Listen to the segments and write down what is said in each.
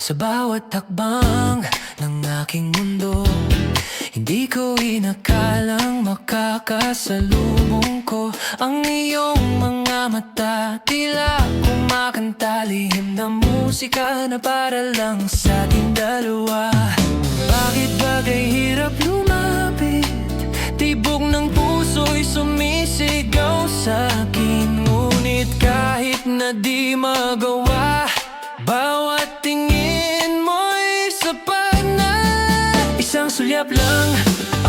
Sa bawat hakbang ng aking mundo Hindi ko inakalang makakasalubong ko Ang iyong mga mata. Tila kumakanta lihim na musika Na para lang sa ating dalawa. Bakit bagay hirap lumapit? Tibok ng puso'y sumisigaw sa akin. Ngunit kahit na di magawa Bawat Isang sulyap lang.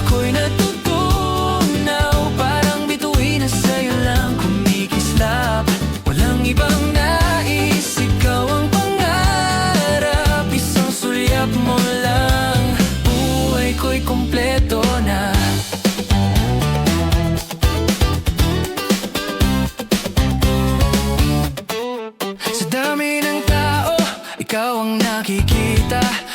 Ako'y natutunaw Parang bituin na sa'yo lang. Kumikislap Walang ibang nais. Ikaw ang pangarap Isang sulyap mo lang. Buhay ko'y kompleto na. Sa dami ng tao, ikaw ang nakikita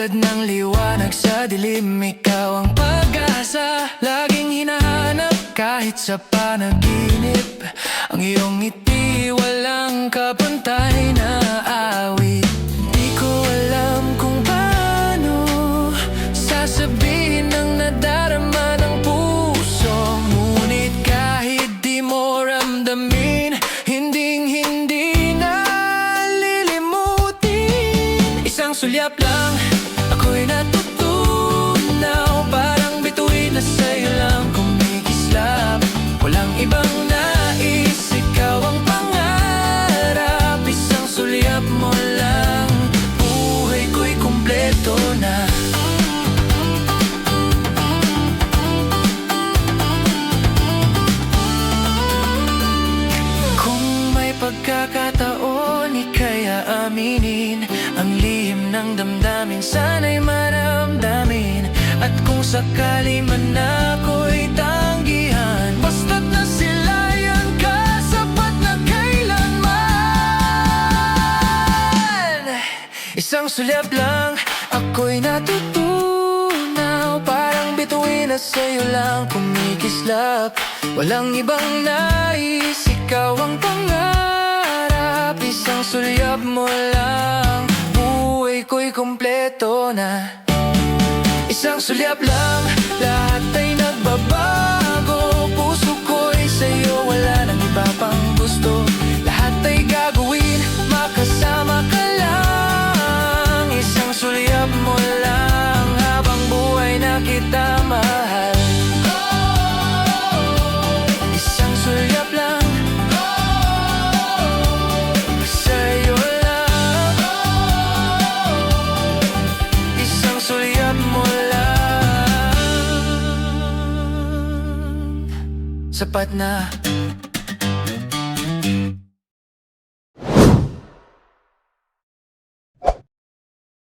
Tulad ng liwanag sa dilim, ikaw ang pag-asa. Laging hinahanap kahit sa panaginip. Ang iyong ngiti, walang kapantay na awit. Di ko alam kung paano Sasabihin ang nadarama ng puso. Ngunit kahit di mo ramdamin Hinding hindi na lilimutin Isang sulyap lang Ako'y natutunaw lihim ng damdamin, sana'y maramdamin. At kung sakali man ako'y tanggihan Basta't nasilayan ka, sapat na kailanman. Isang sulyap lang, ako'y natutunaw. Parang bituin na sa'yo lang kumikislap. Walang ibang nais, ikaw ang pangarap. Isang sulyap mo lang, ko'y kompleto na. Isang sulyap lang, lahat ay nagbabago. Puso ko'y sa'yo, wala nang iba pang gusto. Lahat ay gagawin, makasama ka lang. Isang sulyap mo lang, habang buhay na kita mahal mo lang Sapat na